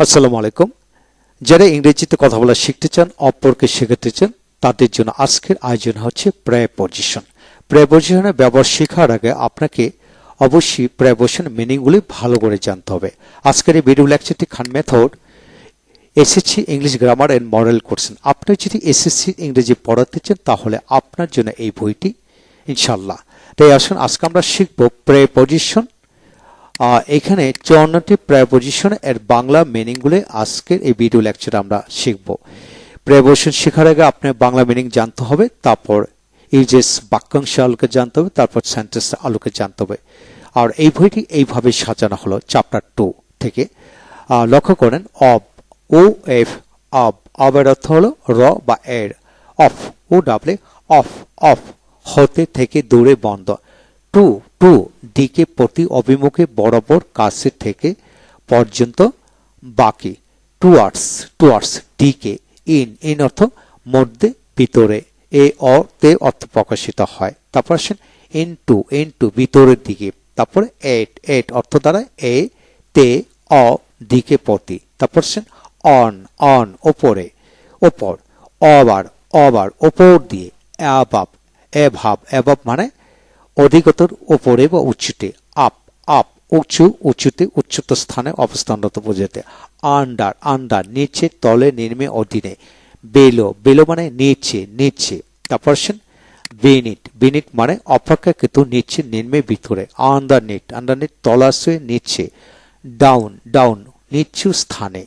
আসসালামু আলাইকুম। যারা ইংরেজিতে কথা বলা শিখতে চান অপরকে শেখাতে চান তাদের জন্য আজকের আয়োজন হচ্ছে প্রেপোজিশন প্রেপোজিশনের ব্যবহার শেখার আগে আপনাকে অবশ্যই প্রেপোজিশন মিনিংগুলি ভালো করে জানতে হবে। আজকের এই ভিডিও লেকচারটি Khan method SSC English grammar and model করছেন আপনি যদি এসএসসি ইংরেজি পড়াতে চান তাহলে আপনার জন্য এই বইটি ইনশাল্লাহ তাই আসুন আজকে আমরা শিখব প্রেপোজিশন আহ, এখানে চুয়ান্নটি প্রেপোজিশন এর বাংলা মিনিংগুলি আজকের এই ভিডিও লেকচারে আমরা শিখব। প্রেপোজিশন শেখার আগে আপনার বাংলা মিনিং জানতে হবে, তারপর ইউজেস বাক্যাংশ আলোকে জানতে হবে, তারপর সেন্টেন্স আলোকে জানতে হবে। আর এই বইটি এইভাবে সাজানো হলো চ্যাপ্টার টু থেকে। লক্ষ্য করেন অব ও এফ অব অবের অর্থ হলো র বা এর। অফ ও ডাবলে অফ অফ হতে থেকে দূরে বন্ধ। টু টু দিকে প্রতি অভিমুখে বরাবর কাছে থেকে পর্যন্ত বাকি টুয়ার্ডস টুয়ার্ডস দিকে ইন ইন অর্থ মধ্যে, ভিতরে, এ অ, তে অর্থ প্রকাশিত হয়। তারপর আসেন ইন টু ইন টু ভিতরের দিকে। তারপরে এট এট অর্থ দ্বারা এ, তে, অ দিকে প্রতি। তারপর আসেন অন অন ওপরে, ওপর অবার অবার ওপর দিয়ে অ্যাবাব এভাব এভাব মানে অধিকতর ওপরে বা উচ্চতে, আপ আপ, উঁচু উঁচুতে উচ্চত স্থানে অবস্থানরত বোঝাতে আন্ডার আন্ডার, নিচে, তলে নির্মে অধীনে। বেলো বেলো মানে নিচে নিচে। তারপর বিনিট। বিনিট মানে অপেক্ষাকৃত নিচে, নিম্নে, ভিতরে। আন্ডার নিট আন্ডার নিট তলাশয়ে নিচে। ডাউন ডাউন, নিচু স্থানে।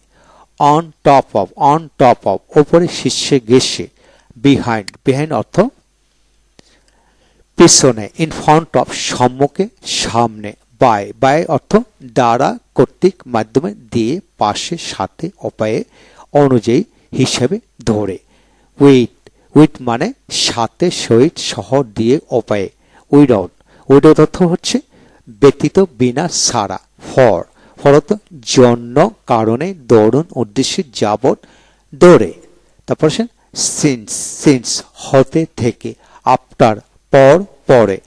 On top of, on top of ওপরে শীর্ষে গেছে বিহাইন্ড বিহাইন্ড অর্থ পিছনে ইন ফ্রন্ট অফ সম্মুখে, সামনে বাই বাই অর্থ দ্বারা কর্তৃক মাধ্যমে দিয়ে, পাশে, সাথে উপায়ে অনুযায়ী হিসাবে ধরে। উইথ উইথ মানে সাথে, সহিত শহর দিয়ে উপায়ে উইডাউট উইডাউট অর্থ হচ্ছে ব্যতীত, বিনা সারা ফর ফরত জন্য, কারণে দৌড়ন উদ্দেশ্যে যাবত দৌড়ে তারপর সিন্স সিন্স হতে থেকে আফটার পর পরে,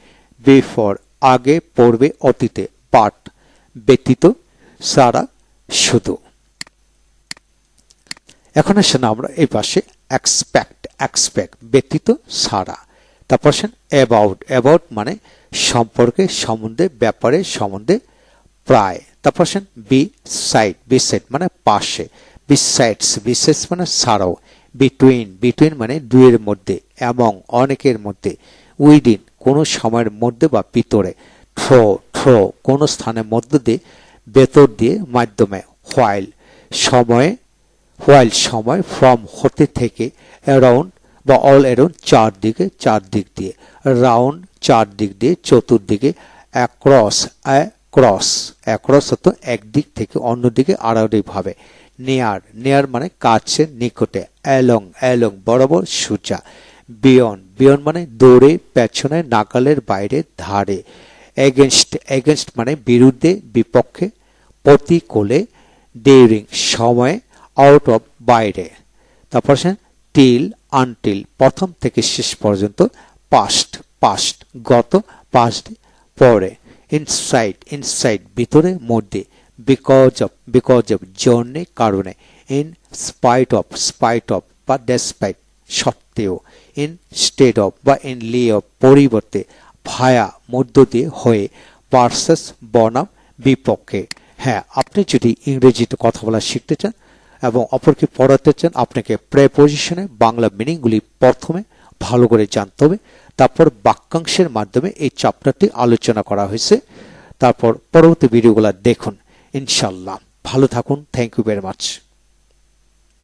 বিফোর, আগে পড়বে অতীতে পাট ব্যতীত, সারা, শুধু। এখন আসেন আমরা এই পাশে এক্সপেক্ট এক্সপেক্ট ব্যতীত, সারা। তারপর আসেন অ্যাবাউট অ্যাবাউট মানে সম্পর্কে, সম্বন্ধে, ব্যাপারে, সম্বন্ধে, প্রায়। তারপর আসেন বি সাইড বি সাইড মানে পাশে। বি সাইডস বিশেষ মানে সারাও। বিটুইন বিটুইন মানে দুইয়ের মধ্যে, এবং অনেকের মধ্যে। উইদিন কোনো সময়ের মধ্যে বা ভিতরে, থ্রো থ্রো, কোনো স্থানের মধ্য দিয়ে, ভেতর দিয়ে মাধ্যমে হোয়াইল সময়ে হোয়াইল সময় ফ্রম হতে থেকে অ্যারাউন্ড বা অল অ্যারাউন্ড চারদিকে, চারদিক দিয়ে রাউন্ড চারদিক দিয়ে, চতুর্দিকে অ্যাক্রস অ্যাক্রস অ্যাক্রস হতো একদিক থেকে অন্যদিকে আড়াআড়িভাবে। নেয়ার নেয়ার মানে কাছের নিকটে অ্যালং অ্যালং বরাবর সূচা। বিয়ন। বিয়ন মানে দৌড়ে, পেছনে, নাগালের বাইরে, ধারে। এগেনস্ট এগেনস্ট মানে বিরুদ্ধে, বিপক্ষে, প্রতিকূলে ডিউরিং সময়ে আউট অফ বাইরে। তারপর টিল আনটিল প্রথম থেকে শেষ পর্যন্ত পাস্ট পাস্ট গত পাস্ট পরে। ইনসাইড ইনসাইড ভিতরে, মধ্যে বিকজ অফ বিকজ অফ জন্যে, কারণে। In spite of spite of বা ডেসপাইট সত্ত্বেও ইন স্টেড অফ বা ইন লি অফ পরিবর্তে ভায়া মধ্য দিয়ে হয়ে পার্সেস বনাম বিপক্ষে। হ্যাঁ আপনি যদি ইংরেজিতে কথা বলা শিখতে চান এবং অপরকে পড়াতে চান, আপনাকে প্রেপোজিশনে বাংলা মিনিংগুলি প্রথমে ভালো করে জানতে হবে, তারপর বাক্যাংশের মাধ্যমে এই চ্যাপ্টারটি আলোচনা করা হয়েছে, তারপর পরবর্তী ভিডিওগুলো দেখুন ইনশাল্লাহ ভালো থাকুন থ্যাংক ইউ ভেরি মাচ